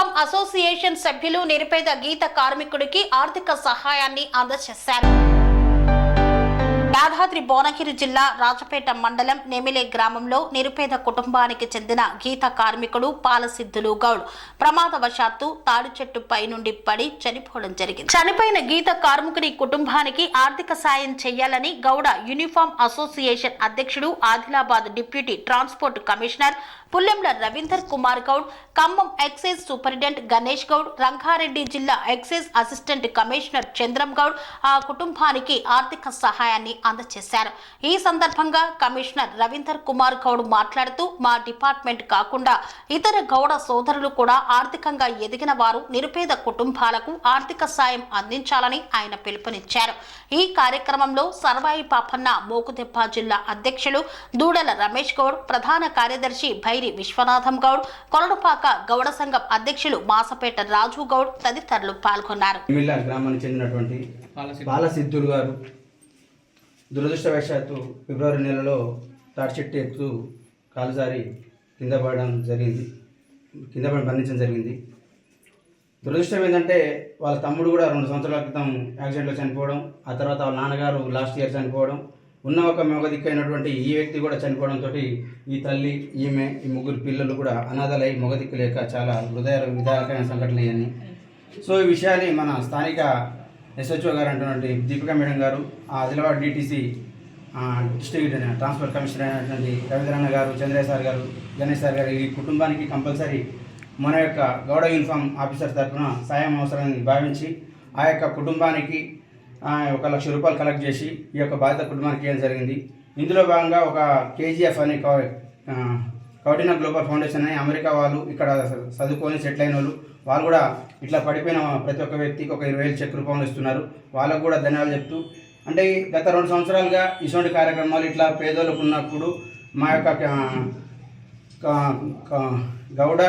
Goud uniform association సభ్యులు నిరుపేద గీత కార్మికుడికి ఆర్థిక సహాయాన్ని అందజేశారు. యాదాద్రి భువనగిరి జిల్లా రాజపేట మండలం నెమిలే గ్రామంలో నిరుపేద కుటుంబానికి చెందిన గీత కార్మికుడు పాలసిద్ధులు గౌడ్ ప్రమాదవశాత్తు తాడి చెట్టు పై నుండి పడి చనిపోవడం జరిగింది. చనిపోయిన గీత కార్మికుడి కుటుంబానికి ఆర్థిక సాయం చేయాలని గౌడ యూనిఫామ్ అసోసియేషన్ అధ్యక్షుడు Adilabad deputy transport commissioner Pullemla Ravinder Kumar Goud Khammam excise superintendent Ganesh Goud Rangareddy జిల్లా excise assistant commissioner Chandram Goud ఆ కుటుంబానికి ఆర్థిక సహాయాన్ని అందజేశారు. ఈ సందర్భంగా కమిషనర్ రవీందర్ కుమార్ గౌడ్ మాట్లాడుతూ మా డిపార్ట్మెంట్ కాకుండా ఇతర గౌడ సోదరులు కూడా ఆర్థికంగా ఎదిగిన వారు నిరుపేద కుటుంబాలకు ఆర్థిక సాయం అందించాలని ఆయన పిలుపునిచ్చారు. ఈ కార్యక్రమంలో సర్వాయి పాపన్న మోకుదెబ్బ జిల్లా అధ్యక్షులు దూడల రమేష్ గౌడ్ ప్రధాన కార్యదర్శి భై భైరి విశ్వనాథం గౌడ్ కొలడుపాక గౌడ సంఘం అధ్యక్షులు మాసపేట రాజు గౌడ్ తదితరులు పాల్గొన్నారు. గ్రామానికి చెందినటువంటి బాలసిద్ధులు గారు దురదృష్టవశాత్తు ఫిబ్రవరి నెలలో తాటి చెట్టు ఎక్కుతూ కాలు జారి కింద పడడం జరిగింది. కింద పడి మరణించడం జరిగింది. దురదృష్టం ఏంటంటే వాళ్ళ తమ్ముడు కూడా రెండు సంవత్సరాల క్రితం యాక్సిడెంట్లో చనిపోవడం ఆ తర్వాత వాళ్ళ నాన్నగారు లాస్ట్ ఇయర్ చనిపోవడం ఉన్న ఒక మగ దిక్కైనటువంటి ఈ వ్యక్తి కూడా చనిపోవడంతో ఈ తల్లి ఈమె ఈ ముగ్గురు పిల్లలు కూడా అనాథలై మగ దిక్కు లేక చాలా హృదయ విధాయకమైన సంఘటనలు ఇవన్నీ సో ఈ విషయాన్ని మన స్థానిక ఎస్హెచ్ఓ గారు అంటున్నటువంటి దీపికా మేడం గారు ఆ Adilabad DTC district transport commissioner అయినటువంటి రవీంద్రన్న గారు చంద్రయ్య సార్ గారు గణేష్ సార్ గారు ఈ కుటుంబానికి కంపల్సరీ మన యొక్క గౌడ యూనిఫామ్ ఆఫీసర్ తరఫున సాయం అవసరాన్ని భావించి ఆ యొక్క కుటుంబానికి ఒక లక్ష రూపాయలు కలెక్ట్ చేసి ఈ యొక్క బాధిత కుటుంబానికి చేయడం జరిగింది. ఇందులో భాగంగా ఒక కేజీఎఫ్ అనే కౌ- కౌటిన గ్లోబల్ ఫౌండేషన్ అని అమెరికా వాళ్ళు ఇక్కడ చదువుకొని సెటిల్ అయిన వాళ్ళు వాళ్ళు కూడా ఇట్లా పడిపోయిన ప్రతి ఒక్క వ్యక్తికి ఒక ఇరవై వేలు చెక్ రూపంలో ఇస్తున్నారు. వాళ్ళకు కూడా ధన్యవాదాలు చెప్తూ అంటే గత రెండు సంవత్సరాలుగా ఇటువంటి కార్యక్రమాలు ఇట్లా పేదోళ్ళకు ఉన్నప్పుడు మా యొక్క గౌడ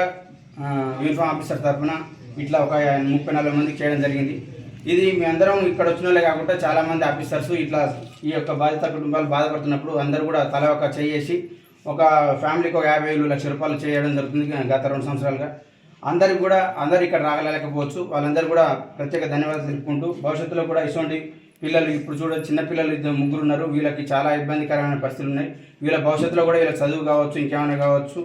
యూనిఫామ్ ఆఫీసర్ తరఫున ఇట్లా ఒక ముప్పై నలభై మందికి చేయడం జరిగింది. ఇది మీ అందరం ఇక్కడ వచ్చిన వాళ్ళే కాకుండా చాలామంది ఆఫీసర్స్ ఇట్లా ఈ యొక్క బాధిత కుటుంబాలు బాధపడుతున్నప్పుడు అందరూ కూడా తల ఒక చేసి ఒక ఫ్యామిలీకి ఒక యాభై వేలు లక్ష రూపాయలు చేయడం జరుగుతుంది గత రెండు సంవత్సరాలుగా. అందరికి కూడా అందరు ఇక్కడ రాగలేకపోవచ్చు వాళ్ళందరూ కూడా ప్రత్యేక ధన్యవాదాలు తెలుపుకుంటూ భవిష్యత్తులో కూడా ఇటువంటి పిల్లలు ఇప్పుడు చూడ చిన్న పిల్లలు ఇద్దరు ముగ్గురు ఉన్నారు. వీళ్ళకి చాలా ఇబ్బందికరమైన పరిస్థితులు ఉన్నాయి. వీళ్ళ భవిష్యత్తులో కూడా వీళ్ళ చదువు కావచ్చు ఇంకేమైనా కావచ్చు.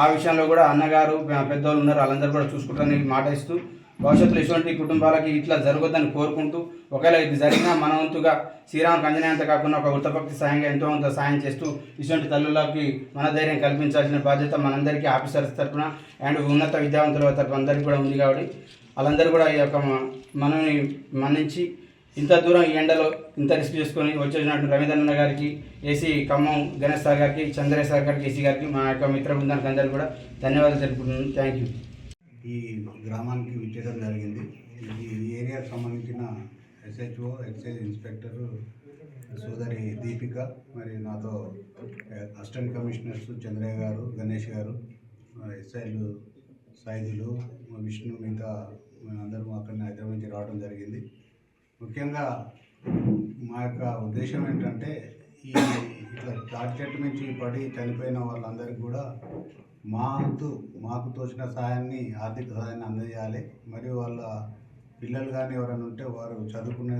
ఆ విషయంలో కూడా అన్నగారు పెద్దవాళ్ళు ఉన్నారు. వాళ్ళందరూ కూడా చూసుకుంటారని మాట ఇస్తూ భవిష్యత్తులో ఇటువంటి కుటుంబాలకి ఇట్లా జరగొద్దని కోరుకుంటూ ఒకవేళ ఇది జరిగినా మన వంతుగా శ్రీరామ అంత కాకుండా ఒక వృత్తభక్తి సాయంగా ఎంతో కొంత సాయం చేస్తూ ఇటువంటి తల్లులకి మన ధైర్యం కల్పించాల్సిన బాధ్యత మనందరికీ ఆఫీసర్స్ తరఫున అండ్ ఉన్నత విద్యావంతుల తరఫున అందరికీ కూడా ఉంది కాబట్టి వాళ్ళందరూ కూడా ఈ యొక్క మనని మన్నించి ఇంత దూరం ఈ ఎండలో ఇంత రిస్క్ చేసుకొని వచ్చేసినట్టు రవీంద్రనాథ్ గారికి ఏసీ ఖమ్మం గణేష్ సార్ గారికి చంద్రయ్య సార్ గారికి ఏసీ గారికి మా యొక్క మిత్ర బృందానికి అందరికీ కూడా ధన్యవాదాలు తెలుపుతున్నాను థ్యాంక్ యూ. ఈ గ్రామానికి విచ్చేయడం జరిగింది. ఈ ఏరియాకు సంబంధించిన ఎస్హెచ్ఓ ఎక్సైజ్ ఇన్స్పెక్టర్ సోదరి దీపిక మరి నాతో అసిస్టెంట్ కమిషనర్స్ చంద్రయ్య గారు గణేష్ గారు ఎస్ఐలు సాయుధులు విష్ణు మిగతా అందరం అక్కడనే హైదరాబాద్ నుంచి రావడం జరిగింది. ముఖ్యంగా మా యొక్క ఉద్దేశం ఏంటంటే ఈ ఇట్లా తాటి చెట్టు నుంచి పడి చనిపోయిన వాళ్ళందరికీ కూడా మా మాకు తోచిన సహాయాన్ని ఆర్థిక సహాయాన్ని అందజేయాలి. మరియు వాళ్ళ పిల్లలు కానీ ఎవరైనా ఉంటే వారు చదువుకునే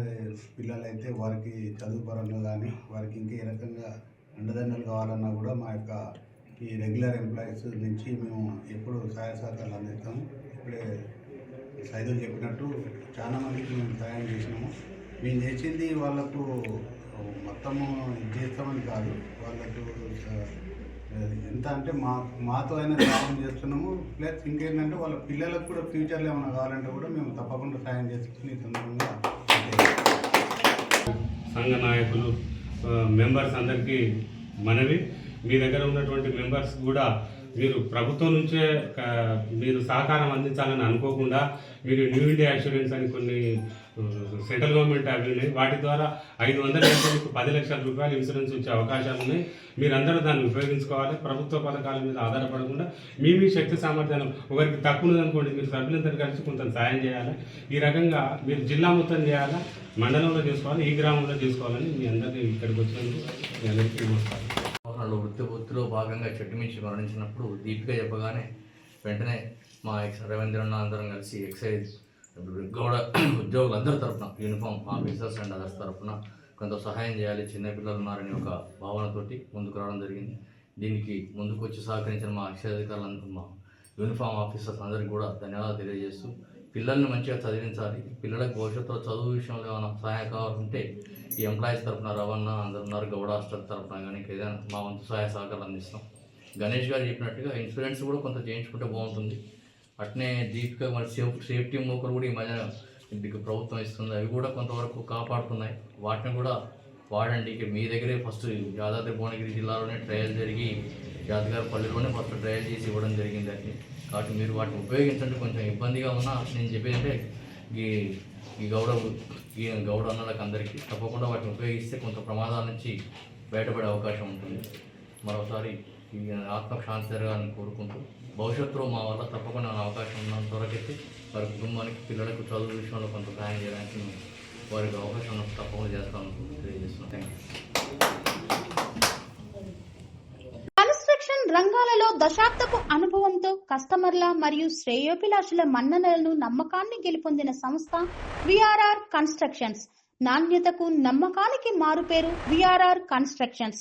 పిల్లలైతే వారికి చదువు పరంగా కానీ వారికి ఇంకా ఏ రకంగా అండదండలు కావాలన్నా కూడా మా యొక్క ఈ రెగ్యులర్ ఎంప్లాయీస్ నుంచి మేము ఎప్పుడు సహాయ సహకారాలు అందిస్తాము. ఇప్పుడే సైదులు చెప్పినట్టు చాలా మందికి మేము సహాయం చేసినాము. మేము చేసింది వాళ్ళకు మొత్తము ఇది చేస్తామని కాదు. వాళ్ళకు ఎంత అంటే మా మాతో అయినా సహాయం చేస్తున్నాము. ప్లస్ ఇంకేంటంటే వాళ్ళ పిల్లలకు కూడా ఫ్యూచర్లో ఏమైనా కావాలంటే కూడా మేము తప్పకుండా సాయం చేసుకుని ఈ సందర్భంగా సంఘ నాయకులు మెంబర్స్ అందరికీ మనవి. మీ దగ్గర ఉన్నటువంటి మెంబర్స్ కూడా మీరు ప్రభుత్వం నుంచే మీరు సహకారం అందించాలని అనుకోకుండా మీరు న్యూ ఇండియా ఇన్సూరెన్స్ అని కొన్ని సెంట్రల్ గవర్నమెంట్ అవి వాటి ద్వారా ఐదు వందల మీకు పది లక్షల రూపాయలు ఇన్సూరెన్స్ వచ్చే అవకాశాలు ఉన్నాయి. మీరందరూ దాన్ని ఉపయోగించుకోవాలి. ప్రభుత్వ పథకాల మీద ఆధారపడకుండా మీ మీ శక్తి సామర్థ్యాలు ఒకరికి తక్కువ అనుకోండి మీరు సభ్యులందరూ కలిసి కొంత సాయం చేయాలి? ఈ రకంగా మీరు జిల్లా మొత్తం చేయాలా? మండలంలో చేసుకోవాలి? ఈ గ్రామంలో చేసుకోవాలని మీ అందరికీ ఇక్కడికి వచ్చినందుకు మీ అందరికీ నమస్కారం. వృత్తి వృత్తిలో భాగంగా చెట్టు మించి మరణించినప్పుడు దీపిక చెప్పగానే వెంటనే మా ఎక్స్ రవీంద్రన్న అందరం కలిసి ఎక్సైజ్ గౌడ ఉద్యోగులందరి తరపున యూనిఫామ్ ఆఫీసర్స్ అండ్ అదర్స్ తరపున కొంత సహాయం చేయాలి. చిన్నపిల్లలు ఉన్నారని ఒక భావనతోటి ముందుకు రావడం జరిగింది. దీనికి ముందుకు వచ్చి సహకరించిన మా అక్షయ మా యూనిఫామ్ ఆఫీసర్స్ అందరికీ కూడా ధన్యవాదాలు తెలియజేస్తూ పిల్లల్ని మంచిగా చదివించాలి. పిల్లలకు భవిష్యత్తులో చదువు విషయంలో ఏమైనా సహాయం కావాలంటే ఈ ఎంప్లాయీస్ తరఫున రవాణా అందరు ఉన్నారు. గౌడ హాస్టల్ తరఫున కానీ ఏదైనా మా వంతు సహాయ సహకారాలు అందిస్తాం. గణేష్ గారు చెప్పినట్టుగా ఇన్సూరెన్స్ కూడా కొంత చేయించుకుంటే బాగుంటుంది. అట్నే దీపిక మన సేఫ్ సేఫ్టీ మోకలు కూడా ఈ మధ్య ఇంటికి ప్రభుత్వం ఇస్తుంది. అవి కూడా కొంతవరకు కాపాడుతున్నాయి. వాటిని కూడా వాడండి. ఇక మీ దగ్గరే ఫస్ట్ యాదాద్రి భువనగిరి జిల్లాలోనే ట్రయల్ జరిగి యాదగారిపల్లిలోనే ఫస్ట్ ట్రయల్ చేసి ఇవ్వడం జరిగింది అది కాబట్టి మీరు వాటిని ఉపయోగించండి. కొంచెం ఇబ్బందిగా ఉన్నా నేను చెప్పేదంటే ఈ ఈ గౌడ ఈ గౌడ అన్నలకు అందరికీ తప్పకుండా వాటిని ఉపయోగిస్తే కొంత ప్రమాదాల నుంచి బయటపడే అవకాశం ఉంటుంది. మరోసారి ఈ ఆత్మశాంతి జరగాలని కోరుకుంటూ భవిష్యత్తులో మా వల్ల తప్పకుండా అవకాశం ఉన్నంత వరకైతే వారి కుటుంబానికి పిల్లలకు చదువు విషయంలో కొంత సహాయం చేయడానికి మేము వారికి అవకాశం ఉన్నప్పుడు తప్పకుండా చేస్తామని తెలియజేస్తున్నాం థ్యాంక్ యూ కన్స్ట్రక్షన్ రంగాలలో దశాబ్దపు అనుభవంతో కస్టమర్ల మరియు శ్రేయోభిలాషుల మన్ననలను నమ్మకాన్ని గెలుపొందిన సంస్థ విఆర్ఆర్ కన్స్ట్రక్షన్స్. నాణ్యతకు నమ్మకానికి మారుపేరు VRR constructions.